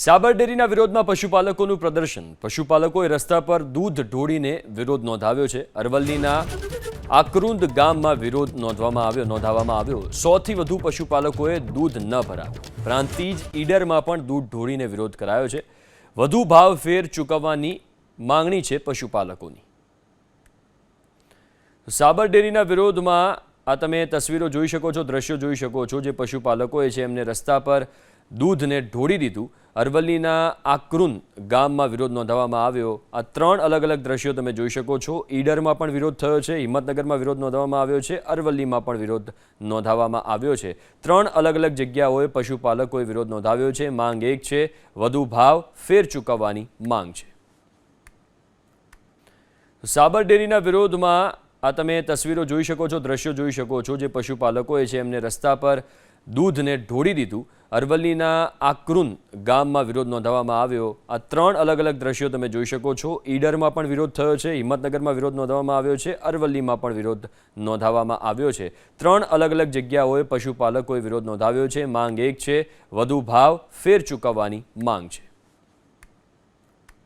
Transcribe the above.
સાબર ડેરીના વિરોધમાં પશુપાલકોનું પ્રદર્શન. પશુપાલકોએ રસ્તા પર દૂધ ઢોળીને વિરોધ નોંધાવ્યો છે. અરવલ્લીના આકરુંદ ગામમાં વિરોધ નોંધવામાં આવ્યો, નોંધાવવામાં આવ્યો. સોથી વધુ પશુપાલકોએ દૂધ ન ભરાવ્યું. પ્રાંતિજ ઈડરમાં પણ દૂધ ઢોળીને વિરોધ કરાયો છે. વધુ ભાવ ફેર ચૂકવવાની માંગણી છે પશુપાલકોની. સાબર ડેરીના વિરોધમાં આ તમે તસવીરો જોઈ શકો છો, દ્રશ્યો જોઈ શકો છો, જે પશુપાલકોએ છે એમને રસ્તા પર દૂધને ઢોળી દીધું. અરવલ્લીના આકરુન ગામમાં વિરોધ નોંધાવવામાં આવ્યો. આ ત્રણ અલગ અલગ દ્રશ્યો તમે જોઈ શકો છો. ઈડરમાં પણ વિરોધ થયો છે. હિંમતનગરમાં વિરોધ નોંધાવવામાં આવ્યો છે. અરવલ્લીમાં પણ વિરોધ નોંધાવવામાં આવ્યો છે. ત્રણ અલગ અલગ જગ્યાઓએ પશુપાલકોએ વિરોધ નોંધાવ્યો છે. માંગ એક છે, વધુ ભાવ ફેર ચૂકવવાની માંગ છે. સાબર ડેરીના વિરોધમાં આ તમે તસવીરો જોઈ શકો છો, દ્રશ્યો જોઈ શકો છો જે પશુપાલકોએ છે એમને રસ્તા પર દૂધને ઢોળી દીધું. અરવલ્લીના આકરુન ગામમાં વિરોધ નોંધાવવામાં આવ્યો. આ ત્રણ અલગ અલગ દ્રશ્યો તમે જોઈ શકો છો. ઈડરમાં પણ વિરોધ થયો છે. હિંમતનગરમાં વિરોધ નોંધાવવામાં આવ્યો છે. અરવલ્લીમાં પણ વિરોધ નોંધાવવામાં આવ્યો છે. ત્રણ અલગ અલગ જગ્યાઓએ પશુપાલકોએ વિરોધ નોંધાવ્યો છે. માંગ એક છે. વધુ ભાવ ફેર ચૂકવવાની માંગ છે.